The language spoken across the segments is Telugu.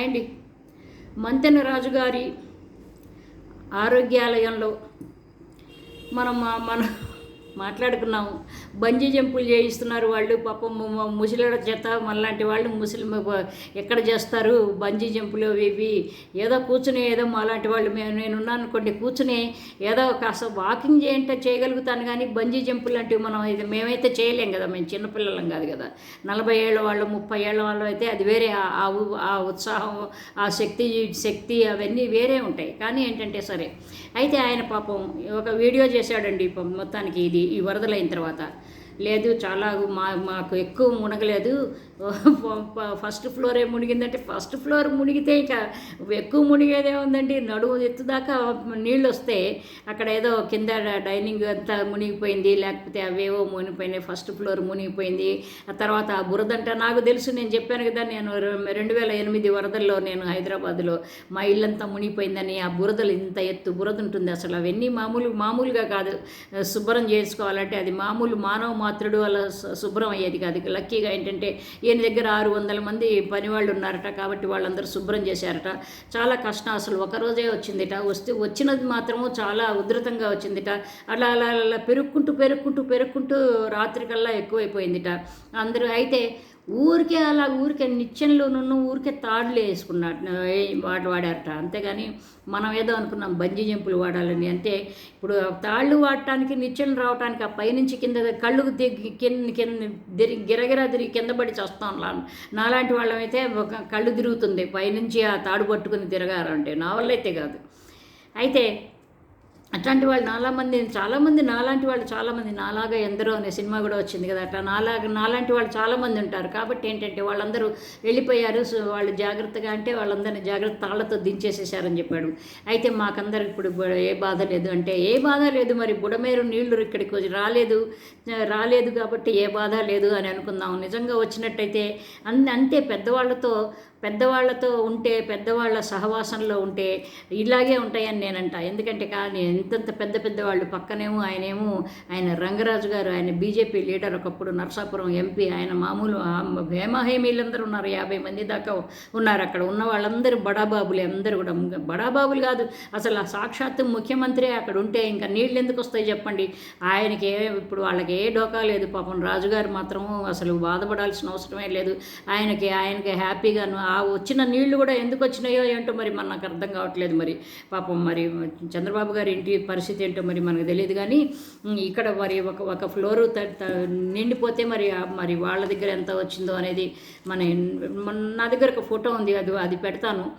అండ్. మంతెన మంతెన రాజుగారి ఆరోగ్యాలయంలో మనం మన మాట్లాడుకున్నాము. బంజీ జంపులు చేయిస్తున్నారు వాళ్ళు. పాపం ముసలిడ చేత మనలాంటి వాళ్ళు ముసలి ఎక్కడ చేస్తారు? బంజీ జంపులు అవి ఇవి. ఏదో కూర్చుని ఏదో మాలాంటి వాళ్ళు మేము నేను ఉన్నాను కూర్చుని ఏదో కాస్త వాకింగ్ చేయంటే చేయగలుగుతాను కానీ బంజీ జంపులు లాంటివి మనం ఇది మేమైతే చేయలేం కదా. మేము చిన్నపిల్లలం కాదు కదా. నలభై ఏళ్ళ వాళ్ళు ముప్పై ఏళ్ళ వాళ్ళు అయితే అది వేరే ఆ- ఉ- ఆ ఉత్సాహం ఆ శక్తి శక్తి అవన్నీ వేరే ఉంటాయి. కానీ ఏంటంటే సరే. అయితే ఆయన పాపం ఒక వీడియో చేశాడండి. మొత్తానికి ఇది. ఈ వరదలైన తర్వాత. లేదు చాలా మా మాకు ఎక్కువ మునగలేదు. ఫస్ట్ ఫ్లోరే మునిగిందంటే ఫస్ట్ ఫ్లోర్ మునిగితే ఇంకా ఎక్కువ మునిగేదే ఉందండి. నడుము ఎత్తుదాకా నీళ్ళు వస్తే అక్కడ ఏదో కింద డైనింగ్ అంతా మునిగిపోయింది లేకపోతే అవేవో మునిగిపోయినాయి ఫస్ట్ ఫ్లోర్ మునిగిపోయింది. ఆ తర్వాత ఆ బురదంట నాకు తెలుసు నేను చెప్పాను కదా నేను రెండు వేల ఎనిమిది వరదల్లో నేను హైదరాబాద్లో మా ఇల్లంతా మునిగిపోయిందని ఆ బురదలు ఇంత ఎత్తు బురద ఉంటుంది అసలు అవన్నీ మామూలు మామూలుగా కాదు. శుభ్రం చేసుకోవాలంటే అది మామూలు మానవ మాత్రుడు అలా శుభ్రం అయ్యేది కాదు. లక్కీగా ఏంటంటే ఈయన దగ్గర ఆరు వందల మంది పనివాళ్ళు ఉన్నారట కాబట్టి వాళ్ళందరూ శుభ్రం చేశారట. చాలా కష్టం అసలు. ఒక రోజే వచ్చిందిట. వస్తే వచ్చినది మాత్రము చాలా ఉధృతంగా వచ్చిందిట. అలా అలా అలా పెరుక్కుంటూ పెరుక్కుంటూ పెరుక్కుంటూ రాత్రికల్లా ఎక్కువైపోయిందిట. అందరూ అయితే ఊరికే అలా ఊరికే నిత్యంలోనూ ఊరికే తాడులు వేసుకున్నాడు. వాడు వాడారట. అంతేగాని మనం ఏదో అనుకున్నాం బంజీ జంపులు వాడాలని. అంటే ఇప్పుడు తాళ్ళు వాడటానికి నిత్యం రావటానికి ఆ పైనుంచి కింద కళ్ళు దిగి కింద కింద గిరగిరా తిరిగి కింద పడి చేస్తాం నాలాంటి వాళ్ళమైతే ఒక కళ్ళు తిరుగుతుంది. పైనుంచి ఆ తాడు పట్టుకుని తిరగారంటే నా వల్ల అయితే కాదు. అయితే అట్లాంటి వాళ్ళు నాలామంది చాలామంది నాలాంటి వాళ్ళు చాలామంది నాలాగా ఎందరో అనే సినిమా కూడా వచ్చింది కదా. అట్లా నాలాగా నాలాంటి వాళ్ళు చాలామంది ఉంటారు. కాబట్టి ఏంటంటే వాళ్ళందరూ వెళ్ళిపోయారు. సో వాళ్ళు జాగ్రత్తగా అంటే వాళ్ళందరినీ జాగ్రత్త తాళ్ళతో దించేసేసారని చెప్పాడు. అయితే మాకందరు ఇప్పుడు ఏ బాధ లేదు. అంటే ఏ బాధ లేదు మరి. బుడమేరు నీళ్ళు ఇక్కడికి వచ్చి రాలేదు. రాలేదు కాబట్టి ఏ బాధ లేదు అని అనుకుందాం. నిజంగా వచ్చినట్టయితే అన్ అంతే పెద్దవాళ్ళతో పెద్దవాళ్ళతో ఉంటే పెద్దవాళ్ళ సహవాసంలో ఉంటే ఇలాగే ఉంటాయని నేనంట. ఎందుకంటే కానీ ఇంతంత పెద్ద పెద్దవాళ్ళు పక్కనేమో ఆయనేమో ఆయన రంగరాజు గారు ఆయన బీజేపీ లీడర్ ఒకప్పుడు నరసాపురం ఎంపీ ఆయన మామూలు హేమహేమీలందరూ ఉన్నారు యాభై మంది దాకా ఉన్నారు అక్కడ ఉన్న వాళ్ళందరూ బడాబాబులే అందరూ కూడా బడాబాబులు కాదు. అసలు ఆ సాక్షాత్తు ముఖ్యమంత్రి అక్కడ ఉంటే ఇంకా నీళ్ళు ఎందుకు వస్తాయి చెప్పండి? ఆయనకి ఏ ఇప్పుడు వాళ్ళకి ఏ డోకా లేదు పాపం రాజుగారు మాత్రం అసలు బాధపడాల్సిన అవసరమే లేదు. ఆయనకి ఆయనకి హ్యాపీగాను ఆ వచ్చిన నీళ్ళు కూడా ఎందుకు వచ్చినాయో ఏంటో మరి మనకు అర్థం కావట్లేదు మరి. పాపం మరి చంద్రబాబు గారి ఇంటి పరిస్థితి ఏంటో మరి మనకు తెలియదు కానీ ఇక్కడ మరి ఒక ఒక ఫ్లోరు త- నిండిపోతే మరి మరి వాళ్ళ దగ్గర ఎంత వచ్చిందో అనేది మన నా దగ్గర ఒక ఫోటో ఉంది అది అది పెడతాను.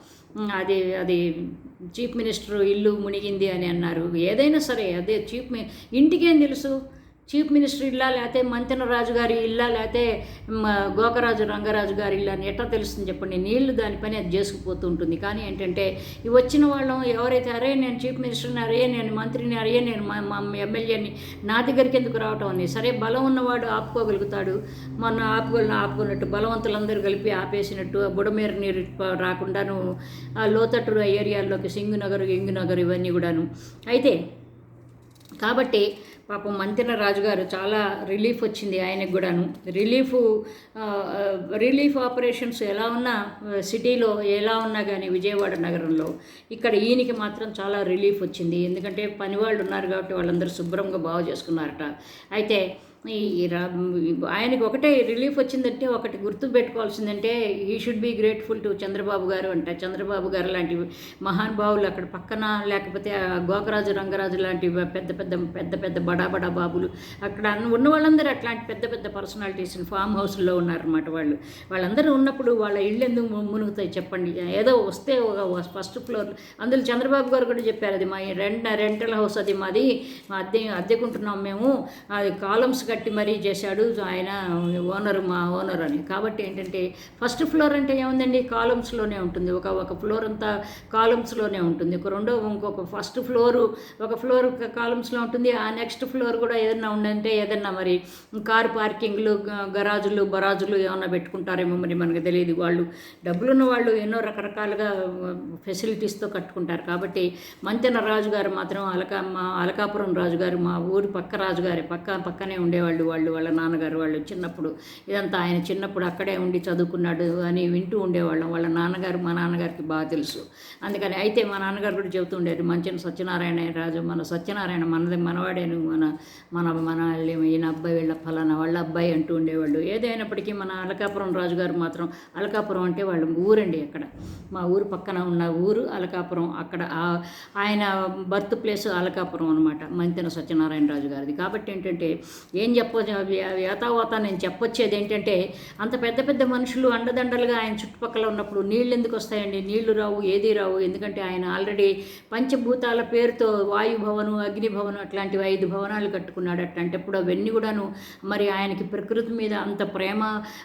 అది అది చీఫ్ మినిస్టర్ ఇల్లు మునిగింది అని అన్నారు. ఏదైనా సరే అదే చీఫ్ మి ఇంటికేం తెలుసు? చీఫ్ మినిస్టర్ ఇల్లా లేకపోతే మంతెన రాజు గారి ఇల్లా లేకపోతే గోకరాజు రంగరాజు గారి ఇల్లా అని ఎట్లా తెలుస్తుంది చెప్పండి? నీళ్ళు దాని పని అది చేసుకుపోతూ ఉంటుంది. కానీ ఏంటంటే ఈ వచ్చిన వాళ్ళం ఎవరైతే అరే నేను చీఫ్ మినిస్టర్ని అరే నేను మంత్రిని అరే నేను మా మా ఎమ్మెల్యేని నా దగ్గరికి ఎందుకు రావటం అని? సరే బలం ఉన్నవాడు ఆపుకోగలుగుతాడు. మొన్న ఆపుకోలను ఆపుకున్నట్టు బలవంతులందరూ కలిపి ఆపేసినట్టు ఆ బుడమేర నీరు రాకుండాను ఆ లోతట్టు ఏరియాల్లోకి సింగునగర్ ఇంగునగర్ ఇవన్నీ కూడాను. అయితే కాబట్టి పాపం మంతెన రాజుగారు చాలా రిలీఫ్ వచ్చింది ఆయనకు కూడాను. రిలీఫ్ రిలీఫ్ ఆపరేషన్స్ ఎలా ఉన్నా సిటీలో ఎలా ఉన్నా కానీ విజయవాడ నగరంలో ఇక్కడ ఈయనకి మాత్రం చాలా రిలీఫ్ వచ్చింది. ఎందుకంటే పని వాళ్ళు ఉన్నారు కాబట్టి వాళ్ళందరూ శుభ్రంగా బాగు చేసుకున్నారట. అయితే ఈ రా- ఆయనకి ఒకటే రిలీఫ్ వచ్చిందంటే ఒకటి గుర్తు పెట్టుకోవాల్సిందంటే ఈ should be grateful to Chandrababu garu అంట. చంద్రబాబు గారు లాంటి మహానుభావులు అక్కడ పక్కన లేకపోతే గోకరాజు రంగరాజు లాంటి పెద్ద పెద్ద పెద్ద పెద్ద బడా బడా బాబులు అక్కడ ఉన్న వాళ్ళందరూ అట్లాంటి పెద్ద పెద్ద పర్సనాలిటీస్ ఫామ్ హౌస్లో ఉన్నారన్నమాట వాళ్ళు. వాళ్ళందరూ ఉన్నప్పుడు వాళ్ళ ఇళ్ళు ఎందుకు మునుగుతాయి చెప్పండి. ఏదో వస్తే ఒక ఫస్ట్ ఫ్లోర్. అందులో చంద్రబాబు గారు కూడా చెప్పారు అది మా రెంట్ రెంటల్ హౌస్ అది మాది అద్దె అద్దెకుంటున్నాం మేము. అది కాలమ్స్ కట్టి మరీ చేశాడు. ఆయన ఓనర్ మా ఓనర్ అని. కాబట్టి ఏంటంటే ఫస్ట్ ఫ్లోర్ అంటే ఏముందండి? కాలమ్స్లోనే ఉంటుంది. ఒక ఒక ఫ్లోర్ అంతా కాలమ్స్లోనే ఉంటుంది. ఒక రెండో ఇంకొక ఫస్ట్ ఫ్లోరు ఒక ఫ్లోర్ కాలమ్స్లో ఉంటుంది. ఆ నెక్స్ట్ ఫ్లోర్ కూడా ఏదన్నా ఉందంటే ఏదన్నా మరి కార్ పార్కింగ్లు గరాజులు బరాజులు ఏమన్నా పెట్టుకుంటారేమో మరి మనకు తెలియదు. వాళ్ళు డబ్బులున్న వాళ్ళు ఎన్నో రకరకాలుగా ఫెసిలిటీస్తో కట్టుకుంటారు. కాబట్టి మంతెన రాజుగారు మాత్రం అలకా మా అలకాపురం రాజుగారు మా ఊరి పక్క రాజుగారి పక్క పక్కనే ఉండే ఉండేవాళ్ళు వాళ్ళు వాళ్ళ నాన్నగారు వాళ్ళు చిన్నప్పుడు. ఇదంతా ఆయన చిన్నప్పుడు అక్కడే ఉండి చదువుకున్నాడు అని వింటూ ఉండేవాళ్ళం. వాళ్ళ నాన్నగారు మా నాన్నగారికి బాగా తెలుసు. అందుకని అయితే మా నాన్నగారు కూడా చెబుతుండేది మంచిన సత్యనారాయణ రాజు మన సత్యనారాయణ మనది మనవాడేను మన మన మన ఈయన అబ్బాయి వీళ్ళ ఫలానా వాళ్ళ అబ్బాయి అంటూ ఉండేవాళ్ళు. ఏదైనప్పటికీ మన అలకాపురం రాజు గారు మాత్రం అలకాపురం అంటే వాళ్ళ ఊరండి అక్కడ. మా ఊరు పక్కన ఉన్న ఊరు అలకాపురం. అక్కడ ఆయన బర్త్ ప్లేస్ అలకాపురం అనమాట మంతెన సత్యనారాయణ రాజు గారిది కాబట్టి ఏంటంటే ఏం చెప్పొచ్చు యాతావాత నేను చెప్పొచ్చేది ఏంటంటే అంత పెద్ద పెద్ద మనుషులు అండదండలుగా ఆయన చుట్టుపక్కల ఉన్నప్పుడు నీళ్ళు ఎందుకు వస్తాయండి? నీళ్ళు రావు ఏది రావు. ఎందుకంటే ఆయన ఆల్రెడీ పంచభూతాల పేరుతో వాయుభవను అగ్నిభవను అట్లాంటివి ఐదు భవనాలు కట్టుకున్నాడు. అట్లాంటప్పుడు అవన్నీ కూడాను మరి ఆయనకి ప్రకృతి మీద అంత ప్రేమ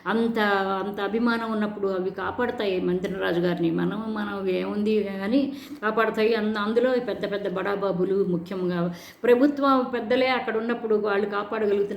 అంత అంత అభిమానం ఉన్నప్పుడు అవి కాపాడతాయి మంత్రిరాజు గారిని. మనం మనం ఏముంది కానీ కాపాడతాయి. అంద అందులో పెద్ద పెద్ద బడాబాబులు ముఖ్యంగా ప్రభుత్వం పెద్దలే అక్కడ ఉన్నప్పుడు వాళ్ళు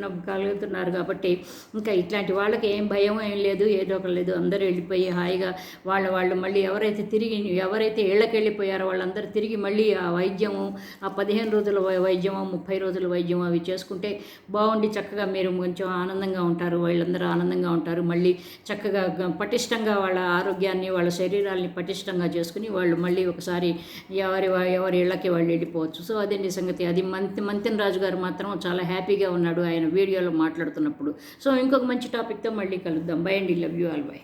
కాపాడగలుగుతున్న కలుగుతున్నారు కాబట్టి ఇంకా ఇట్లాంటి వాళ్ళకి ఏం భయం ఏం లేదు ఏదో ఒక లేదు. అందరూ వెళ్ళిపోయి హాయిగా వాళ్ళ వాళ్ళు మళ్ళీ ఎవరైతే తిరిగి ఎవరైతే ఇళ్ళకి వెళ్ళిపోయారో వాళ్ళందరూ తిరిగి మళ్ళీ ఆ వైద్యము ఆ పదిహేను రోజుల వై- వైద్యము ముప్పై రోజుల వైద్యం అవి చేసుకుంటే బాగుండి చక్కగా మీరు కొంచెం ఆనందంగా ఉంటారు. వాళ్ళందరూ ఆనందంగా ఉంటారు. మళ్ళీ చక్కగా పటిష్టంగా వాళ్ళ ఆరోగ్యాన్ని వాళ్ళ శరీరాల్ని పటిష్టంగా చేసుకుని వాళ్ళు మళ్ళీ ఒకసారి ఎవరి వా- ఎవరి ఇళ్ళకి వాళ్ళు వెళ్ళిపోవచ్చు. సో అదండి సంగతి. అది మంత్ మంతిన్ రాజు గారు మాత్రం చాలా హ్యాపీగా ఉన్నాడు. ఆయన వీడియోలో మాట్లాడుతున్నప్పుడు. సో ఇంకొక మంచి టాపిక్తో మళ్ళీ కలుద్దాం. బై అండి. Love you all by